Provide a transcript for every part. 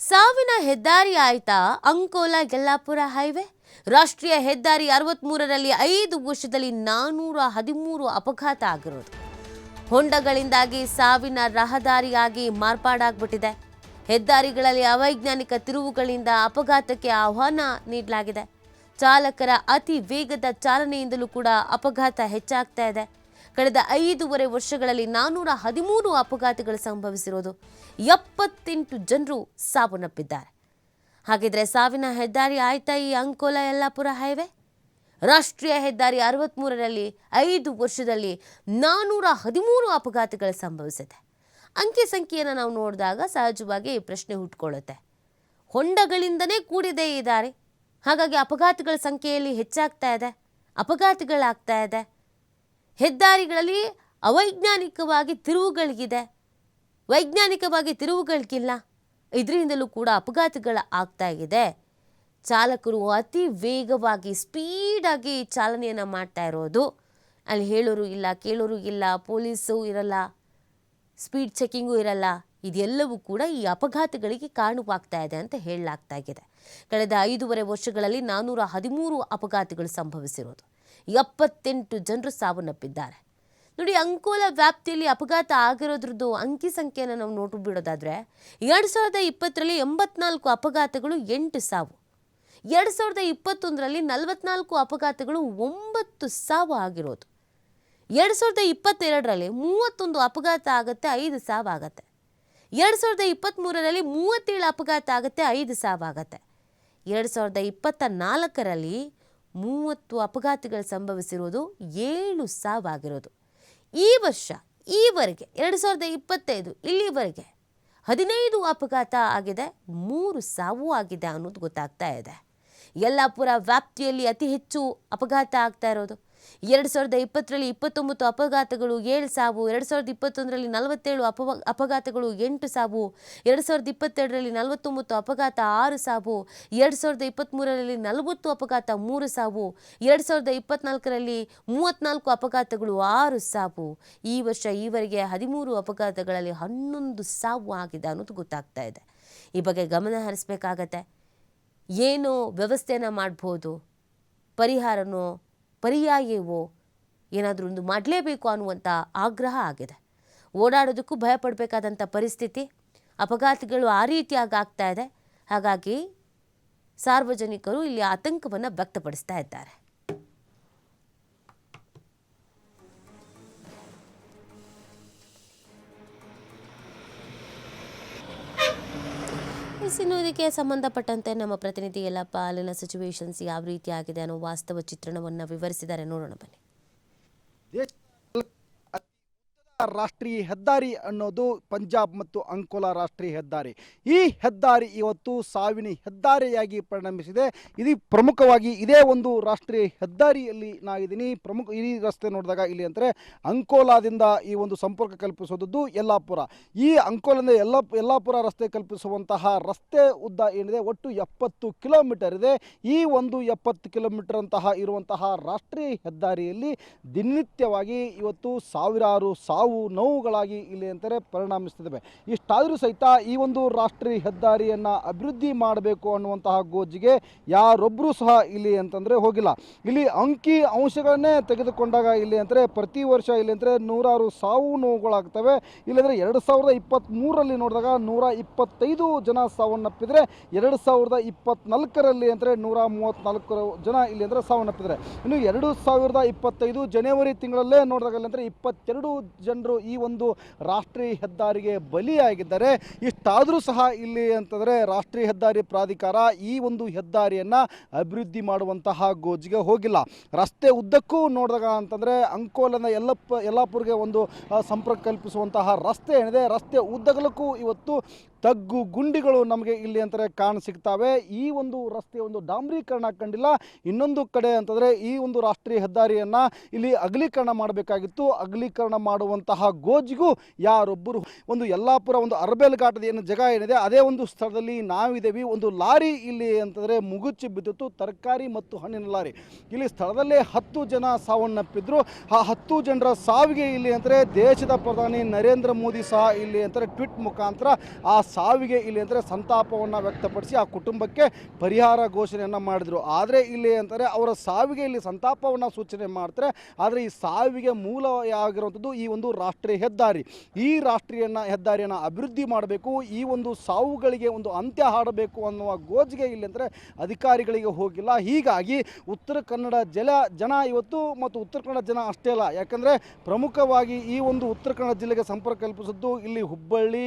ಸಾವಿನ ಹೆದ್ದಾರಿ ಆಯ್ತಾ ಅಂಕೋಲಾ ಗೆಲ್ಲಾಪುರ ಹೈವೇ? ರಾಷ್ಟ್ರೀಯ ಹೆದ್ದಾರಿ ಅರವತ್ಮೂರರಲ್ಲಿ ಐದು ವರ್ಷದಲ್ಲಿ ನಾನ್ನೂರ ಹದಿಮೂರು ಅಪಘಾತ ಆಗಿರೋದು. ಹೊಂಡಗಳಿಂದಾಗಿ ಸಾವಿನ ರಹದಾರಿಯಾಗಿ ಮಾರ್ಪಾಡಾಗ್ಬಿಟ್ಟಿದೆ. ಹೆದ್ದಾರಿಗಳಲ್ಲಿ ಅವೈಜ್ಞಾನಿಕ ತಿರುವುಗಳಿಂದ ಅಪಘಾತಕ್ಕೆ ಆಹ್ವಾನ ನೀಡಲಾಗಿದೆ. ಚಾಲಕರ ಅತಿ ವೇಗದ ಚಾಲನೆಯಿಂದಲೂ ಕೂಡ ಅಪಘಾತ ಹೆಚ್ಚಾಗ್ತಾ ಇದೆ. ಕಳೆದ ಐದೂವರೆ ವರ್ಷಗಳಲ್ಲಿ ನಾನ್ನೂರ ಹದಿಮೂರು ಅಪಘಾತಗಳು ಸಂಭವಿಸಿರೋದು ಎಪ್ಪತ್ತೆಂಟು ಜನರು ಸಾವನ್ನಪ್ಪಿದ್ದಾರೆ. ಹಾಗಿದ್ರೆ ಸಾವಿನ ಹೆದ್ದಾರಿ ಆಯ್ತಾ ಈ ಅಂಕೋಲ ಯಲ್ಲಾಪುರ ಹೈವೇ? ರಾಷ್ಟ್ರೀಯ ಹೆದ್ದಾರಿ ಅರವತ್ತ್ಮೂರರಲ್ಲಿ ಐದು ವರ್ಷದಲ್ಲಿ ನಾನ್ನೂರ ಹದಿಮೂರು ಅಪಘಾತಗಳು ಸಂಭವಿಸಿದೆ. ಅಂಕಿ ಸಂಖ್ಯೆಯನ್ನು ನಾವು ನೋಡಿದಾಗ ಸಹಜವಾಗಿ ಈ ಪ್ರಶ್ನೆ ಹುಟ್ಕೊಳ್ಳುತ್ತೆ. ಹೊಂಡಗಳಿಂದನೇ ಕೂಡಿದೆ ಈ ದಾರಿ. ಹಾಗಾಗಿ ಅಪಘಾತಗಳ ಸಂಖ್ಯೆಯಲ್ಲಿ ಹೆಚ್ಚಾಗ್ತಾ ಇದೆ, ಅಪಘಾತಗಳಾಗ್ತಾ ಇದೆ. ಹೆದ್ದಾರಿಗಳಲ್ಲಿ ಅವೈಜ್ಞಾನಿಕವಾಗಿ ತಿರುವುಗಳಿಗಿದೆ. ವೈಜ್ಞಾನಿಕವಾಗಿ ತಿರುವುಗಳಿಗಿಲ್ಲ ಇದರಿಂದಲೂ ಕೂಡ ಅಪಘಾತಗಳು ಆಗ್ತಾ ಇದೆ. ಚಾಲಕರು ಅತಿ ವೇಗವಾಗಿ ಸ್ಪೀಡಾಗಿ ಚಾಲನೆಯನ್ನು ಮಾಡ್ತಾ ಇರೋದು. ಅಲ್ಲಿ ಹೇಳೋರು ಇಲ್ಲ, ಕೇಳೋರು ಇಲ್ಲ, ಪೊಲೀಸು ಇರಲ್ಲ, ಸ್ಪೀಡ್ ಚೆಕಿಂಗು ಇರಲ್ಲ. ಇದೆಲ್ಲವೂ ಕೂಡ ಈ ಅಪಘಾತಗಳಿಗೆ ಕಾರಣವಾಗ್ತಾ ಇದೆ ಅಂತ ಹೇಳಲಾಗ್ತಾ ಇದೆ. ಕಳೆದ ಐದೂವರೆ ವರ್ಷಗಳಲ್ಲಿ ನಾನ್ನೂರ ಹದಿಮೂರು ಅಪಘಾತಗಳು ಸಂಭವಿಸಿರೋದು. ಎಪ್ಪತ್ತೆಂಟು ಜನರು ಸಾವನ್ನಪ್ಪಿದ್ದಾರೆ. ನೋಡಿ, ಅಂಕೋಲ ವ್ಯಾಪ್ತಿಯಲ್ಲಿ ಅಪಘಾತ ಆಗಿರೋದ್ರದ್ದು ಅಂಕಿ ಸಂಖ್ಯೆಯನ್ನು ನಾವು ನೋಟು ಬಿಡೋದಾದರೆ, ಎರಡು ಸಾವಿರದ ಇಪ್ಪತ್ತರಲ್ಲಿ ಎಂಬತ್ನಾಲ್ಕು ಅಪಘಾತಗಳು ಎಂಟು ಸಾವು. ಎರಡು ಸಾವಿರದ ಇಪ್ಪತ್ತೊಂದರಲ್ಲಿ ನಲವತ್ನಾಲ್ಕು ಅಪಘಾತಗಳು ಒಂಬತ್ತು ಸಾವು ಆಗಿರೋದು. ಎರಡು ಸಾವಿರದ ಇಪ್ಪತ್ತೆರಡರಲ್ಲಿ ಮೂವತ್ತೊಂದು ಅಪಘಾತ ಆಗುತ್ತೆ, ಐದು ಸಾವು ಆಗುತ್ತೆ. ಎರಡು ಸಾವಿರದ ಇಪ್ಪತ್ತ್ಮೂರರಲ್ಲಿ ಮೂವತ್ತೇಳು ಅಪಘಾತ ಆಗುತ್ತೆ, ಐದು ಸಾವು ಆಗುತ್ತೆ. ಎರಡು ಸಾವಿರದ ಇಪ್ಪತ್ತ ನಾಲ್ಕರಲ್ಲಿ ಮೂವತ್ತು ಅಪಘಾತಗಳು ಸಂಭವಿಸಿರೋದು ಏಳು ಸಾವಾಗಿರೋದು. ಈ ವರ್ಷ ಈವರೆಗೆ ಎರಡು ಸಾವಿರದ ಇಪ್ಪತ್ತೈದು, ಇಲ್ಲಿವರೆಗೆ ಹದಿನೈದು ಅಪಘಾತ ಆಗಿದೆ, ಮೂರು ಸಾವು ಆಗಿದೆ ಅನ್ನೋದು ಗೊತ್ತಾಗ್ತಾ ಇದೆ. ಯಲ್ಲಾಪುರ ವ್ಯಾಪ್ತಿಯಲ್ಲಿ ಅತಿ ಹೆಚ್ಚು ಅಪಘಾತ ಆಗ್ತಾ ಇರೋದು. ಎರಡು ಸಾವಿರದ ಇಪ್ಪತ್ತರಲ್ಲಿ ಇಪ್ಪತ್ತೊಂಬತ್ತು ಅಪಘಾತಗಳು ಏಳು ಸಾವು, ಎರಡು ಸಾವಿರದ ಇಪ್ಪತ್ತೊಂದರಲ್ಲಿ ನಲವತ್ತೇಳು ಅಪ ಅಪಘಾತಗಳು ಎಂಟು ಸಾವು, ಎರಡು ಸಾವಿರದ ಇಪ್ಪತ್ತೆರಡರಲ್ಲಿ ನಲವತ್ತೊಂಬತ್ತು ಅಪಘಾತ ಆರು ಸಾವು, ಎರಡು ಸಾವಿರದ ಇಪ್ಪತ್ತ್ಮೂರರಲ್ಲಿ ನಲವತ್ತು ಅಪಘಾತ ಮೂರು ಸಾವು, ಎರಡು ಸಾವಿರದ ಇಪ್ಪತ್ನಾಲ್ಕರಲ್ಲಿ ಮೂವತ್ತ್ನಾಲ್ಕು ಅಪಘಾತಗಳು ಆರು ಸಾವು. ಈ ವರ್ಷ ಈವರೆಗೆ ಹದಿಮೂರು ಅಪಘಾತಗಳಲ್ಲಿ ಹನ್ನೊಂದು ಸಾವು ಆಗಿದೆ ಅನ್ನೋದು ಗೊತ್ತಾಗ್ತಾ ಇದೆ. ಈ ಬಗ್ಗೆ ಗಮನ ಹರಿಸ್ಬೇಕಾಗತ್ತೆ. ಏನು ವ್ಯವಸ್ಥೆನ ಮಾಡ್ಬೋದು. ಪರಿಹಾರನೋ ಪರ್ಯಾಯವೋ ಏನಾದರೂ ಒಂದು ಮಾಡಲೇಬೇಕು ಅನ್ನುವಂಥ ಆಗ್ರಹ ಆಗಿದೆ. ಓಡಾಡೋದಕ್ಕೂ ಭಯಪಡಬೇಕಾದಂಥ ಪರಿಸ್ಥಿತಿ, ಅಪಘಾತಗಳು ಆ ರೀತಿಯಾಗಿ ಆಗ್ತಾ ಇದೆ. ಹಾಗಾಗಿ ಸಾರ್ವಜನಿಕರು ಇಲ್ಲಿ ಆತಂಕವನ್ನು ವ್ಯಕ್ತಪಡಿಸ್ತಾ ಇದ್ದಾರೆ. ಇದಕ್ಕೆ ಸಂಬಂಧಪಟ್ಟಂತೆ ನಮ್ಮ ಪ್ರತಿನಿಧಿ ಯಲ್ಲಪ್ಪ ಅಲ್ಲಿನ ಸಿಚುವೇಶನ್ಸ್ ಯಾವ ರೀತಿ ಆಗಿದೆ ಅನ್ನೋ ವಾಸ್ತವ ಚಿತ್ರಣವನ್ನು ವಿವರಿಸಿದ್ದಾರೆ. ನೋಡೋಣ ಬನ್ನಿ. ರಾಷ್ಟ್ರೀಯ ಹೆದ್ದಾರಿ ಅನ್ನೋದು ಪಂಜಾಬ್ ಮತ್ತು ಅಂಕೋಲಾ ರಾಷ್ಟ್ರೀಯ ಹೆದ್ದಾರಿ. ಈ ಹೆದ್ದಾರಿ ಇವತ್ತು ಸಾವಿನ ಹೆದ್ದಾರಿಯಾಗಿ ಪರಿಣಮಿಸಿದೆ. ಇದು ಪ್ರಮುಖವಾಗಿ ಇದೇ ಒಂದು ರಾಷ್ಟ್ರೀಯ ಹೆದ್ದಾರಿಯಲ್ಲಿ ನಾಗಿದ್ದೀನಿ ಪ್ರಮುಖ ಈ ರಸ್ತೆ ನೋಡಿದಾಗ ಇಲ್ಲಿ ಅಂದರೆ ಅಂಕೋಲಾದಿಂದ ಈ ಒಂದು ಸಂಪರ್ಕ ಕಲ್ಪಿಸೋದದ್ದು ಯಲ್ಲಾಪುರ. ಈ ಅಂಕೋಲದಿಂದ ಎಲ್ಲ ಯಲ್ಲಾಪುರ ರಸ್ತೆ ಕಲ್ಪಿಸುವಂತಹ ರಸ್ತೆ ಉದ್ದ ಏನಿದೆ, ಒಟ್ಟು ಎಪ್ಪತ್ತು ಕಿಲೋಮೀಟರ್ ಇದೆ. ಈ ಒಂದು ಎಪ್ಪತ್ತು ಕಿಲೋಮೀಟರ್ ಅಂತಹ ಇರುವಂತಹ ರಾಷ್ಟ್ರೀಯ ಹೆದ್ದಾರಿಯಲ್ಲಿ ದಿನನಿತ್ಯವಾಗಿ ಇವತ್ತು ಸಾವಿರಾರು ಸಾವು ನೋವುಗಳಾಗಿ ಇಲ್ಲಿ ಅಂತಾರೆ ಪರಿಣಾಮಿಸ್ತಿದ್ದಾವೆ ಇಷ್ಟಾದರೂ ಸಹಿತ ಈ ಒಂದು ರಾಷ್ಟ್ರೀಯ ಹೆದ್ದಾರಿಯನ್ನು ಅಭಿವೃದ್ಧಿ ಮಾಡಬೇಕು ಅನ್ನುವಂತಹ ಗೋಜಿಗೆ ಯಾರೊಬ್ಬರೂ ಸಹ ಇಲ್ಲಿ ಅಂತಂದರೆ ಹೋಗಿಲ್ಲ. ಇಲ್ಲಿ ಅಂಕಿ ಅಂಶಗಳನ್ನೇ ತೆಗೆದುಕೊಂಡಾಗ ಇಲ್ಲಿ ಅಂದರೆ ಪ್ರತಿ ವರ್ಷ ಇಲ್ಲಿ ಅಂದರೆ ನೂರಾರು ಸಾವು ನೋವುಗಳಾಗ್ತವೆ. ಇಲ್ಲಂದರೆ ಎರಡು ಸಾವಿರದ ಇಪ್ಪತ್ತ್ಮೂರರಲ್ಲಿ ನೋಡಿದಾಗ ನೂರ ಇಪ್ಪತ್ತೈದು ಜನ ಸಾವನ್ನಪ್ಪಿದರೆ ಎರಡು ಸಾವಿರದ ಇಪ್ಪತ್ತ್ನಾಲ್ಕರಲ್ಲಿ ಅಂದರೆ ನೂರ ಮೂವತ್ತ್ನಾಲ್ಕು ಜನ ಇಲ್ಲಿ ಅಂದರೆ ಸಾವನ್ನಪ್ಪಿದರೆ ಇನ್ನು ಎರಡು ಸಾವಿರದ ಇಪ್ಪತ್ತೈದು ಜನವರಿ ತಿಂಗಳಲ್ಲೇ ನೋಡಿದಾಗ ಇಲ್ಲಿ ಅಂದರೆ ಇಪ್ಪತ್ತೆರಡು ಜನರು ಈ ಒಂದು ರಾಷ್ಟ್ರೀಯ ಹೆದ್ದಾರಿಗೆ ಬಲಿಯಾಗಿದ್ದಾರೆ ಇಷ್ಟಾದರೂ ಸಹ ಇಲ್ಲಿ ಅಂತಂದರೆ ರಾಷ್ಟ್ರೀಯ ಹೆದ್ದಾರಿ ಪ್ರಾಧಿಕಾರ ಈ ಒಂದು ಹೆದ್ದಾರಿಯನ್ನು ಅಭಿವೃದ್ಧಿ ಮಾಡುವಂತಹ ಗೋಜಿಗೆ ಹೋಗಿಲ್ಲ. ರಸ್ತೆ ಉದ್ದಕ್ಕೂ ನೋಡಿದಾಗ ಅಂತಂದರೆ ಅಂಕೋಲನ ಯಲ್ಲಪ್ಪ ಯಲ್ಲಾಪುರ್ಗೆ ಒಂದು ಸಂಪರ್ಕ ಕಲ್ಪಿಸುವಂತಹ ರಸ್ತೆ ಏನಿದೆ, ರಸ್ತೆ ಉದ್ದಗಲಕ್ಕೂ ಇವತ್ತು ತಗ್ಗು ಗುಂಡಿಗಳು ನಮಗೆ ಇಲ್ಲಿ ಅಂತಾರೆ ಕಾಣ ಸಿಗ್ತವೆ. ಈ ಒಂದು ರಸ್ತೆಯ ಒಂದು ಡಾಂಬ್ರೀಕರಣ ಕಂಡಿಲ್ಲ. ಇನ್ನೊಂದು ಕಡೆ ಅಂತಂದರೆ ಈ ಒಂದು ರಾಷ್ಟ್ರೀಯ ಹೆದ್ದಾರಿಯನ್ನು ಇಲ್ಲಿ ಅಗಲೀಕರಣ ಮಾಡಬೇಕಾಗಿತ್ತು. ಅಗಲೀಕರಣ ಮಾಡುವಂತಹ ಗೋಜಿಗೂ ಯಾರೊಬ್ಬರು ಒಂದು ಯಲ್ಲಾಪುರ ಒಂದು ಅರ್ಬೇಲ್ ಘಾಟದ ಏನು ಜಾಗ ಏನಿದೆ, ಅದೇ ಒಂದು ಸ್ಥಳದಲ್ಲಿ ನಾವಿದ್ದೇವೆ ಒಂದು ಲಾರಿ ಇಲ್ಲಿ ಅಂತಂದರೆ ಮುಗುಚಿ ಬಿದ್ದಿತ್ತು. ತರಕಾರಿ ಮತ್ತು ಹಣ್ಣಿನ ಲಾರಿ. ಇಲ್ಲಿ ಸ್ಥಳದಲ್ಲೇ ಹತ್ತು ಜನ ಸಾವನ್ನಪ್ಪಿದ್ರು. ಆ ಹತ್ತು ಜನರ ಸಾವಿಗೆ ಇಲ್ಲಿ ಅಂದರೆ ದೇಶದ ಪ್ರಧಾನಿ ನರೇಂದ್ರ ಮೋದಿ ಸಹ ಇಲ್ಲಿ ಅಂತಾರೆ ಟ್ವಿಟ್ ಮುಖಾಂತರ ಆ ಸಾವಿಗೆ ಇಲ್ಲಿ ಅಂದರೆ ಸಂತಾಪವನ್ನು ವ್ಯಕ್ತಪಡಿಸಿ ಆ ಕುಟುಂಬಕ್ಕೆ ಪರಿಹಾರ ಘೋಷಣೆಯನ್ನು ಮಾಡಿದರು. ಆದರೆ ಇಲ್ಲಿ ಅಂತಾರೆ ಅವರ ಸಾವಿಗೆ ಇಲ್ಲಿ ಸಂತಾಪವನ್ನು ಸೂಚನೆ ಮಾಡ್ತಾರೆ. ಆದರೆ ಈ ಸಾವಿಗೆ ಮೂಲ ಆಗಿರುವಂಥದ್ದು ಈ ಒಂದು ರಾಷ್ಟ್ರೀಯ ಹೆದ್ದಾರಿ. ಈ ರಾಷ್ಟ್ರೀಯ ಹೆದ್ದಾರಿಯನ್ನು ಅಭಿವೃದ್ಧಿ ಮಾಡಬೇಕು, ಈ ಒಂದು ಸಾವುಗಳಿಗೆ ಒಂದು ಅಂತ್ಯ ಹಾಡಬೇಕು ಅನ್ನುವ ಗೋಜಿಗೆ ಇಲ್ಲಿ ಅಂದರೆ ಅಧಿಕಾರಿಗಳಿಗೆ ಹೋಗಿಲ್ಲ. ಹೀಗಾಗಿ ಉತ್ತರ ಕನ್ನಡ ಜಲ, ಜನ ಇವತ್ತು ಮತ್ತು ಉತ್ತರ ಕನ್ನಡ ಜನ ಅಷ್ಟೇ ಅಲ್ಲ, ಯಾಕಂದರೆ ಪ್ರಮುಖವಾಗಿ ಈ ಒಂದು ಉತ್ತರ ಕನ್ನಡ ಜಿಲ್ಲೆಗೆ ಸಂಪರ್ಕ ಕಲ್ಪಿಸಿದ್ದು ಇಲ್ಲಿ ಹುಬ್ಬಳ್ಳಿ,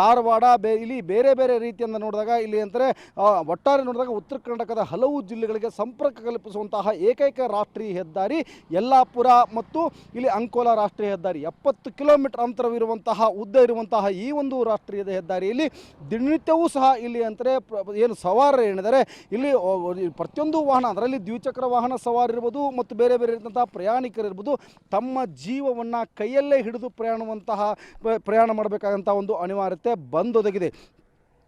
ಧಾರವಾಡ ಬೇ ಇಲ್ಲಿ ಬೇರೆ ಬೇರೆ ರೀತಿಯಿಂದ ನೋಡಿದಾಗ ಇಲ್ಲಿ ಅಂತಾರೆ ಆ, ಒಟ್ಟಾರೆ ನೋಡಿದಾಗ ಉತ್ತರ ಕರ್ನಾಟಕದ ಹಲವು ಜಿಲ್ಲೆಗಳಿಗೆ ಸಂಪರ್ಕ ಕಲ್ಪಿಸುವಂತಹ ಏಕೈಕ ರಾಷ್ಟ್ರೀಯ ಹೆದ್ದಾರಿ ಯಲ್ಲಾಪುರ ಮತ್ತು ಇಲ್ಲಿ ಅಂಕೋಲಾ ರಾಷ್ಟ್ರೀಯ ಹೆದ್ದಾರಿ. ಎಪ್ಪತ್ತು ಕಿಲೋಮೀಟರ್ ಅಂತರವಿರುವಂತಹ ಉದ್ದ ಇರುವಂತಹ ಈ ಒಂದು ರಾಷ್ಟ್ರೀಯ ಹೆದ್ದಾರಿಯಲ್ಲಿ ದಿನನಿತ್ಯವೂ ಸಹ ಇಲ್ಲಿ ಅಂದರೆ ಏನು ಸವಾರರು ಏನಿದ್ದಾರೆ ಇಲ್ಲಿ ಪ್ರತಿಯೊಂದು ವಾಹನ ಅದರಲ್ಲಿ ದ್ವಿಚಕ್ರ ವಾಹನ ಸವಾರಿರ್ಬೋದು ಮತ್ತು ಬೇರೆ ಬೇರೆ ರೀತಿಯಂತಹ ಪ್ರಯಾಣಿಕರಿರ್ಬೋದು ತಮ್ಮ ಜೀವವನ್ನು ಕೈಯಲ್ಲೇ ಹಿಡಿದು ಪ್ರಯಾಣವಂತಹ ಪ್ರಯಾಣ ಮಾಡಬೇಕಾದಂಥ ಒಂದು ಅನಿವಾರ್ಯತೆ だけで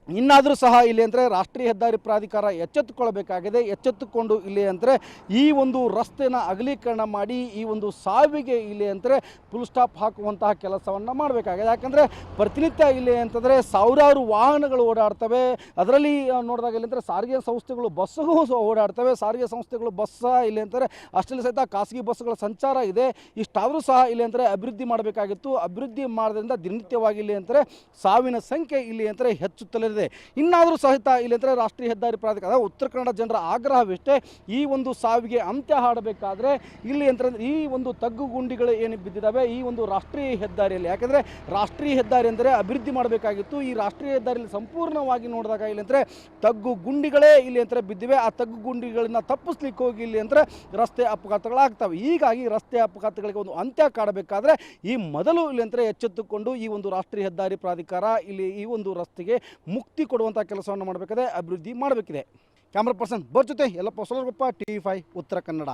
ಇನ್ನಾದರೂ ಸಹ ಇಲ್ಲಿ ಅಂದರೆ ರಾಷ್ಟ್ರೀಯ ಹೆದ್ದಾರಿ ಪ್ರಾಧಿಕಾರ ಎಚ್ಚೆತ್ತುಕೊಳ್ಳಬೇಕಾಗಿದೆ ಎಚ್ಚೆತ್ತುಕೊಂಡು ಇಲ್ಲಿ ಅಂದರೆ ಈ ಒಂದು ರಸ್ತೆನ ಅಗಲೀಕರಣ ಮಾಡಿ, ಈ ಒಂದು ಸಾವಿಗೆ ಇಲ್ಲಿ ಅಂದರೆ ಫುಲ್ ಸ್ಟಾಪ್ ಹಾಕುವಂತಹ ಕೆಲಸವನ್ನು ಮಾಡಬೇಕಾಗಿದೆ. ಯಾಕಂದರೆ ಪ್ರತಿನಿತ್ಯ ಇಲ್ಲಿ ಅಂತಂದರೆ ಸಾವಿರಾರು ವಾಹನಗಳು ಓಡಾಡ್ತವೆ. ಅದರಲ್ಲಿ ನೋಡಿದಾಗ ಇಲ್ಲಿ ಅಂದರೆ ಸಾರಿಗೆ ಸಂಸ್ಥೆಗಳು ಬಸ್ಸುಗೂ ಓಡಾಡ್ತವೆ. ಸಾರಿಗೆ ಸಂಸ್ಥೆಗಳು ಬಸ್ ಇಲ್ಲಿ ಅಂತಾರೆ ಅಷ್ಟರಲ್ಲಿ ಸಹಿತ ಖಾಸಗಿ ಬಸ್ಸುಗಳ ಸಂಚಾರ ಇದೆ. ಇಷ್ಟಾದರೂ ಸಹ ಇಲ್ಲಿ ಅಂದರೆ ಅಭಿವೃದ್ಧಿ ಮಾಡಬೇಕಾಗಿತ್ತು. ಅಭಿವೃದ್ಧಿ ಮಾಡೋದ್ರಿಂದ ದಿನನಿತ್ಯವಾಗಿ ಇಲ್ಲಿ ಅಂತಾರೆ ಸಾವಿನ ಸಂಖ್ಯೆ ಇಲ್ಲಿ ಅಂತಾರೆ ಹೆಚ್ಚುತ್ತಲಿದೆ ಇನ್ನಾದರೂ ಸಹಿತ ಇಲ್ಲಿ ಅಂದರೆ ರಾಷ್ಟ್ರೀಯ ಹೆದ್ದಾರಿ ಪ್ರಾಧಿಕಾರ ಉತ್ತರ ಕನ್ನಡ ಜನರ ಆಗ್ರಹವಿಷ್ಟೇ ಈ ಒಂದು ಸಾವಿಗೆ ಅಂತ್ಯ ಹಾಡಬೇಕಾದ್ರೆ ಇಲ್ಲಿ ಅಂತ ಈ ಒಂದು ತಗ್ಗು ಗುಂಡಿಗಳು ಏನು ಬಿದ್ದಿದ್ದಾವೆ? ಈ ಒಂದು ರಾಷ್ಟ್ರೀಯ ಹೆದ್ದಾರಿಯಲ್ಲಿ. ಯಾಕಂದರೆ ರಾಷ್ಟ್ರೀಯ ಹೆದ್ದಾರಿ ಅಂದರೆ ಅಭಿವೃದ್ಧಿ ಮಾಡಬೇಕಾಗಿತ್ತು. ಈ ರಾಷ್ಟ್ರೀಯ ಹೆದ್ದಾರಿಯಲ್ಲಿ ಸಂಪೂರ್ಣವಾಗಿ ನೋಡಿದಾಗ ಇಲ್ಲಿ ಅಂದರೆ ತಗ್ಗು ಗುಂಡಿಗಳೇ ಇಲ್ಲಿ ಅಂತ ಬಿದ್ದಿವೆ. ಆ ತಗ್ಗು ಗುಂಡಿಗಳನ್ನ ತಪ್ಪಿಸ್ಲಿಕ್ಕೆ ಹೋಗಿ ಇಲ್ಲಿ ಅಂದರೆ ರಸ್ತೆ ಅಪಘಾತಗಳಾಗ್ತವೆ. ಹೀಗಾಗಿ ರಸ್ತೆ ಅಪಘಾತಗಳಿಗೆ ಒಂದು ಅಂತ್ಯ ಕಾಡಬೇಕಾದ್ರೆ ಈ ಮೊದಲು ಇಲ್ಲಿ ಅಂದರೆ ಎಚ್ಚೆತ್ತುಕೊಂಡು ಈ ಒಂದು ರಾಷ್ಟ್ರೀಯ ಹೆದ್ದಾರಿ ಪ್ರಾಧಿಕಾರ ಇಲ್ಲಿ ಈ ಒಂದು ರಸ್ತೆಗೆ ಕೊಡುವಂಥ ಕೆಲಸವನ್ನು ಮಾಡಬೇಕಾದ್ರೆ ಅಭಿವೃದ್ಧಿ ಮಾಡಬೇಕಿದೆ. ಕ್ಯಾಮ್ರಾ ಪರ್ಸನ್, ಬರ್ ಜೊತೆ Ellappa Solagoppa T V five Uttara Kannada.